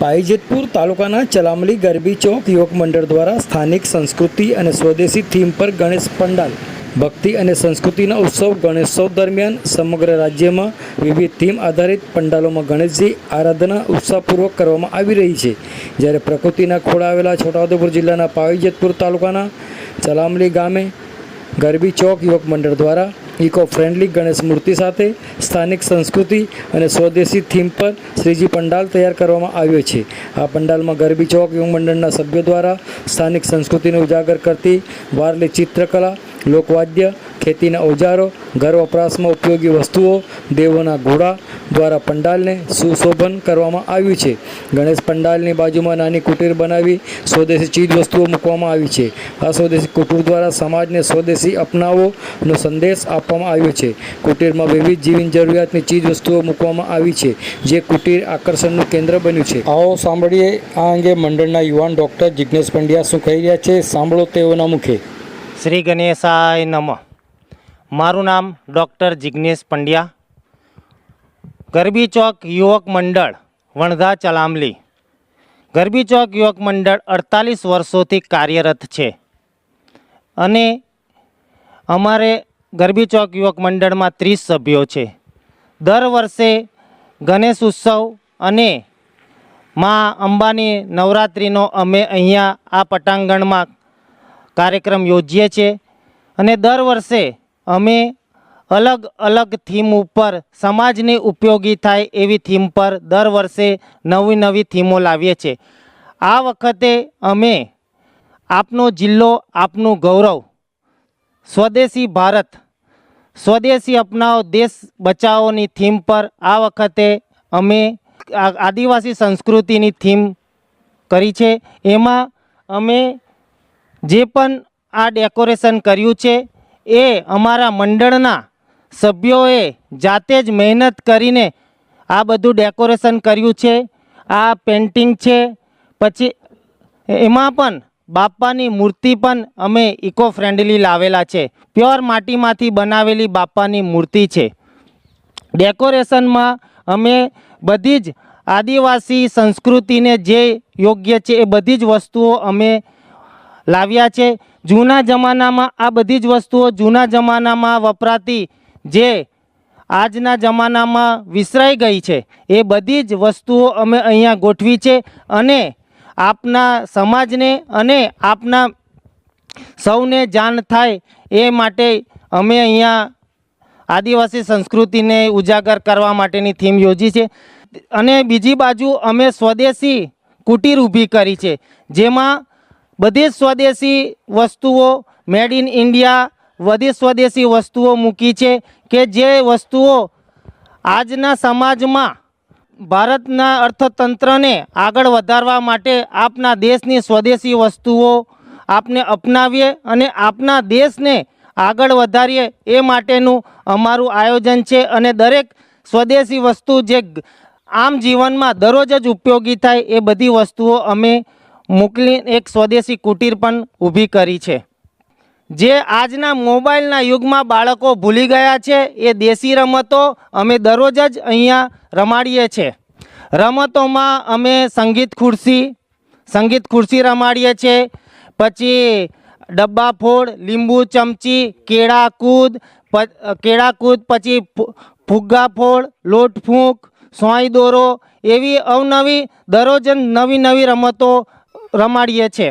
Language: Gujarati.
પાઈજેતપુર તાલુકાના ચલામલી ગરબી ચોક યુવક મંડળ દ્વારા સ્થાનિક સંસ્કૃતિ અને સ્વદેશી થીમ પર ગણેશ પંડાલ, ભક્તિ અને સંસ્કૃતિના ઉત્સવ ગણેશોત્સવ દરમિયાન સમગ્ર રાજ્યમાં વિવિધ થીમ આધારિત પંડાલોમાં ગણેશજી આરાધના ઉત્સાહપૂર્વક કરવામાં આવી રહી છે. જ્યારે પ્રકૃતિના ખોળા આવેલા છોટાઉદેપુર જિલ્લાના પાવીજેતપુર તાલુકાના ચલામલી ગામે ગરબી ચોક યુવક મંડળ દ્વારા ઇકો ફ્રેન્ડલી ગણેશ મૂર્તિ સાથે સ્થાનિક સંસ્કૃતિ અને સ્વદેશી થીમ પર શ્રીજી પંડાલ તૈયાર કરવામાં આવ્યો છે. આ પંડાલમાં ગરબી ચોક યુવક મંડળના સભ્યો દ્વારા સ્થાનિક સંસ્કૃતિને ઉજાગર કરતી વારલી ચિત્રકલા, લોકવાદ્ય ખેતીના ઓજારો ઘર વપરાશમાં ઉપયોગી વસ્તુઓ દેવોના ઘોડા દ્વારા પંડાલને સુશોભન કરવામાં આવ્યું છે. ગણેશ પંડાલની બાજુમાં નાની કુટીર બનાવી સ્વદેશી ચીજ વસ્તુઓ મૂકવામાં આવી છે. આ સ્વદેશી કુટીર દ્વારા સમાજને સ્વદેશી અપનાવોનો સંદેશ આપવામાં આવ્યો છે. કુટીરમાં વિવિધ જીવન જરૂરિયાતની ચીજ વસ્તુઓ મૂકવામાં આવી છે જે કુટીર આકર્ષણનું કેન્દ્ર બન્યું છે. આવો સાંભળીએ આ અંગે મંડળના યુવાન ડૉક્ટર જિજ્ઞેશ પંડ્યા શું કહી રહ્યા છે. સાંભળો તેઓના મુખે. શ્રી ગણેશાય નમઃ. મારું નામ ડૉક્ટર જિજ્ઞેશ પંડ્યા. ગરબી ચોક યુવક મંડળ વણધા ચલામલી. ગરબી ચોક યુવક મંડળ અડતાલીસ વર્ષોથી કાર્યરત છે. અને અમારે ગરબી ચોક યુવક મંડળમાં ત્રીસ સભ્યો છે. દર વર્ષે ગણેશ ઉત્સવ અને માં અંબાની નવરાત્રિનો અમે અહીંયા આ પટાંગણમાં કાર્યક્રમ યોજીએ છીએ. અને દર વર્ષે અમે અલગ અલગ થીમ ઉપર સમાજને ઉપયોગી થાય એવી થીમ પર દર વર્ષે નવી નવી થીમો લાવીએ છીએ. આ વખતે અમે આપનો જિલ્લો, આપનું ગૌરવ, સ્વદેશી ભારત, સ્વદેશી અપનાવો, દેશ બચાવોની થીમ પર આ વખતે અમે આદિવાસી સંસ્કૃતિની થીમ કરી છે. એમાં અમે જે પણ આ ડેકોરેશન કર્યું છે એ અમારા મંડળના સભ્યોએ જાતે જ મહેનત કરીને આ બધું ડેકોરેશન કર્યું છે, આ પેન્ટિંગ છે. પછી એમાં પણ બાપાની મૂર્તિ પણ અમે ઇકો ફ્રેન્ડલી લાવેલા છે. પ્યોર માટીમાંથી બનાવેલી બાપાની મૂર્તિ છે. ડેકોરેશનમાં અમે બધી જ આદિવાસી સંસ્કૃતિને જે યોગ્ય છે એ બધી જ વસ્તુઓ અમે લાવ્યા છે. જૂના જમાનામાં આ બધી જ વસ્તુઓ જૂના જમાનામાં વપરાતી જે આજના જમાનામાં વિસરાઈ ગઈ છે, એ બધી જ વસ્તુઓ અમે અહીંયા ગોઠવી છે અને આપના સમાજને અને આપના સૌને જાણ થાય એ માટે અમે અહીંયા આદિવાસી સંસ્કૃતિને ઉજાગર કરવા માટેની થીમ યોજી છે. અને બીજી બાજુ અમે સ્વદેશી કુટીર ઊભી કરી છે, જેમાં બધી સ્વદેશી વસ્તુઓ મેડ ઇન ઇન્ડિયા બધી સ્વદેશી વસ્તુઓ મૂકી છે કે જે વસ્તુઓ આજના સમાજમાં ભારતના અર્થતંત્રને આગળ વધારવા માટે આપના દેશની સ્વદેશી વસ્તુઓ આપને અપનાવીએ અને આપના દેશને આગળ વધારીએ એ માટેનું અમારું આયોજન છે અને દરેક સ્વદેશી વસ્તુ જે આમ જીવનમાં દરરોજ જ ઉપયોગી થાય એ બધી વસ્તુઓ અમે મોકલી એક સ્વદેશી કુટીર પણ ઊભી કરી છે. જે આજના મોબાઈલના યુગમાં બાળકો ભૂલી ગયા છે, એ દેશી રમતો અમે દરરોજ જ અહીંયા રમાડીએ છીએ રમતોમાં અમે સંગીત ખુરશી સંગીત ખુરશી રમાડીએ છીએ પછી ડબ્બા ફોડ, લીંબુ ચમચી, કેળા કૂદ કેળા કૂદ, પછી ફુગ્ગા ફોડ, લોટ ફૂંક સોય દોરો એવી અવનવી દરરોજ નવી નવી રમતો રમાડીએ છીએ.